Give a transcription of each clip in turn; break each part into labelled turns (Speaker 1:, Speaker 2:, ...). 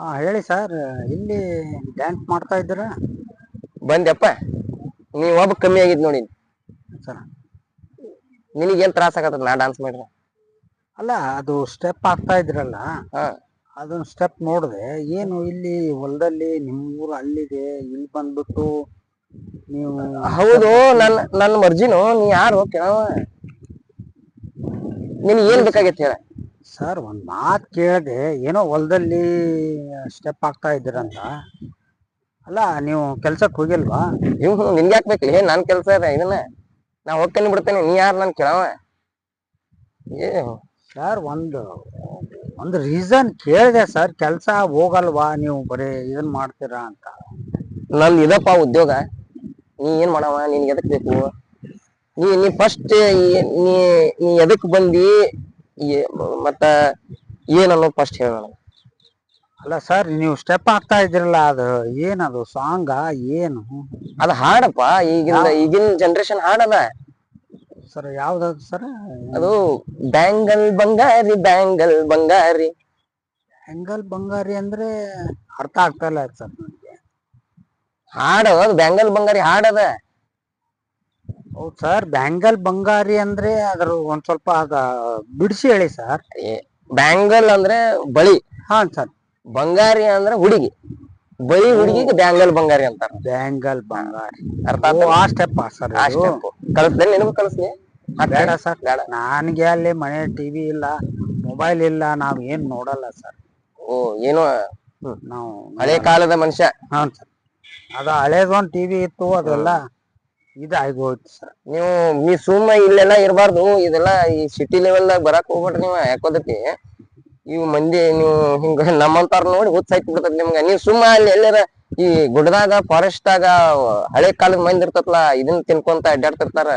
Speaker 1: ಹಾ ಹೇಳಿ ಸರ್ ಇಲ್ಲಿ ಡ್ಯಾನ್ಸ್ ಮಾಡ್ತಾ ಇದ್ದೀರಾ?
Speaker 2: ಬಂದ್ಯಪ್ಪ ನೀವು ಒಬ್ಬ ಕಮ್ಮಿ ಆಗಿದ್ ನೋಡಿ.
Speaker 1: ಸರ್.
Speaker 2: ನಿನಗೇನ್ ತ್ರಾಸ ಆಗತ್ತದ ನಾ ಡಾನ್ಸ್ ಮಾಡಿದ್ರೆ?
Speaker 1: ಅಲ್ಲ ಅದು ಸ್ಟೆಪ್ ಆಗ್ತಾ ಇದ್ರಲ್ಲ
Speaker 2: ಹಾ.
Speaker 1: ಅದನ್ನ ಸ್ಟೆಪ್ ನೋಡಿದೆ ಏನು ಇಲ್ಲಿ ಹೊಲದಲ್ಲಿ ನಿಮ್ಮೂರು ಅಲ್ಲಿದೆ ಇಲ್ಲಿ ಬಂದ್ಬಿಟ್ಟು ನೀವು
Speaker 2: ಹೌದು ನನ್ನ ನನ್ನ ಮರ್ಜಿನು ನೀ ಯಾರು? ಕೇಳವ. ನಿನಗೆ ಏನ್ ಬೇಕಾಗೈತಿ ಹೇಳ.
Speaker 1: ಸರ್ ಒಂದು ಮಾತು ಕೇಳಿದೆ ಏನೋ ಹೊಲದಲ್ಲಿ ಸ್ಟೆಪ್ ಆಗ್ತಾ ಇದ್ದೀರಂತ. ಅಲ್ಲ ನೀವು ಕೆಲ್ಸಕ್ಕೆ ಹೋಗಿಲ್ವಾ?
Speaker 2: ನೀವು ನಿಮ್ಗೆ ಯಾಕೆ ಏನ್ ನನ್ ಕೆಲಸ ಇದೆ ಇದನ್ನ. ನಾ ಹೋಗ್ತೇನೆ ಬಿಡ್ತೇನೆ ನೀ ಯಾರು ನನ್ ಕೇಳವ? ಏ
Speaker 1: ಸರ್ ಒಂದು ಒಂದು ರೀಸನ್ ಕೇಳಿದೆ ಸರ್ ಕೆಲಸ ಹೋಗಲ್ವಾ? ನೀವು ಬರೀ ಇದನ್ನ ಮಾಡ್ತೀರಾ ಅಂತ.
Speaker 2: ನನ್ ಇದಪ್ಪ ಉದ್ಯೋಗ. ನೀ ಏನ್ ಮಾಡವ? ನಿನ್ಗೆ ಎದಕ್ ಬೇಕು? ನೀ ನೀ ಫಸ್ಟ್ ನೀ ನೀ ಎದಕ್ ಬಂದಿ? ಮತ್ತ ಏನನ್ನೋ ಫಸ್ಟ್ ಹೇಳ
Speaker 1: ಅಲ್ಲ ಸರ್ ನೀವು ಸ್ಟೆಪ್ ಆಗ್ತಾ ಇದ್ರಲ್ಲ ಅದು ಏನದು ಸಾಂಗ ಏನು?
Speaker 2: ಅದ ಹಾಡಪ್ಪ ಈಗಿನ ಈಗಿನ ಜನರೇಷನ್ ಹಾಡದ.
Speaker 1: ಸರ್ ಯಾವ್ದದು ಸರ್
Speaker 2: ಅದು bangle Bangari bangle Bangari.
Speaker 1: Bangle Bangari ಅಂದ್ರೆ ಅರ್ಥ ಆಗ್ತಾ ಇಲ್ಲ ಸರ್ ನನಗೆ
Speaker 2: ಹಾಡು ಅದು ಬ್ಯಾಂಗಲ್ ಬಂಗಾರಿ ಹಾಡದ.
Speaker 1: ಹೌದು ಸರ್. ಬ್ಯಾಂಗಲ್ ಬಂಗಾರಿ ಅಂದ್ರೆ ಅದ್ರ ಒಂದ್ ಸ್ವಲ್ಪ ಅದ ಬಿಡಿಸಿ ಹೇಳಿ ಸರ್.
Speaker 2: ಬ್ಯಾಂಗಲ್ ಅಂದ್ರೆ ಬಳಿ.
Speaker 1: ಹಾ ಸರ್.
Speaker 2: ಬಂಗಾರಿ ಅಂದ್ರೆ ಹುಡುಗಿ. ಬಳಿ ಹುಡುಗಿಗೆ ಬ್ಯಾಂಗಲ್ ಬಂಗಾರಿ ಅಂತಾರ.
Speaker 1: ಬ್ಯಾಂಗಲ್ ಬಂಗಾರಿ.
Speaker 2: ಅರ್ಥ
Speaker 1: ಆ ಸ್ಟೆಪ್ ಸರ್
Speaker 2: ಆ ಸ್ಟೆಪ್ ಕಲಿಸ್ದೇನೆ ನಿನಗೂ ಕಲಿಸ್ನಿ
Speaker 1: ಬೇಡ ಸರ್.
Speaker 2: ಬೇಡ.
Speaker 1: ನನ್ಗೆ ಅಲ್ಲಿ ಮನೆ ಟಿವಿ ಇಲ್ಲ ಮೊಬೈಲ್ ಇಲ್ಲ ನಾವ್ ಏನ್ ನೋಡಲ್ಲ ಸರ್.
Speaker 2: ಓ ಏನೋ
Speaker 1: ನಾವು
Speaker 2: ಹಳೆ ಕಾಲದ ಮನುಷ್ಯ.
Speaker 1: ಹಾ ಸರ್. ಅದು ಹಳೇದೊಂದ್ ಟಿವಿ ಇತ್ತು ಅದೆಲ್ಲ ಇದಾಗೋಯ್ತು ಸರ್.
Speaker 2: ನೀವು ನೀ ಸುಮ್ಮ ಇಲ್ಲೆಲ್ಲ ಇರಬಾರ್ದು. ಇದೆಲ್ಲ ಈ ಸಿಟಿ ಲೆವೆಲ್ ಬರಾಕ್ ಹೋಗ್ಬೇಡ್ರಿ ನೀವು. ಯಾಕೋದತಿ ಇವು ಮಂದಿ ನೀವು ಹಿಂಗ ನಮ್ಮಂತಾರ ನೋಡಿ ಹುಚ್ಚ ಹಾಕಿ ಬಿಡ್ತದ ನಿಮ್ಗ. ನೀವ್ ಸುಮ್ಮ ಅಲ್ಲಿ ಎಲ್ಲಾರ, ಈ ಗುಡ್ಡದಾಗ ಫಾರೆಸ್ಟ್ದಾಗ ಹಳೆ ಕಾಲದ ಮಂದಿ ಇರ್ತತ್ಲ ಇದನ್ನ ತಿನ್ಕೊಂತ ಅಡ್ಡಾಡ್ತಿರ್ತಾರ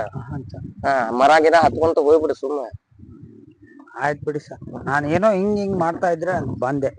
Speaker 2: ಹಾ, ಮರ ಗಿಡ ಹತ್ಕೊಂತ ಹೋಗ್ಬಿಡಿ ಸುಮ್ಮ
Speaker 1: ಆಯ್ತು ಬಿಡಿ ಸರ್. ನಾನು ಏನೋ ಹಿಂಗ್ ಹಿಂಗ್ ಮಾಡ್ತಾ ಇದ್ರೆ ಬಂದೆ.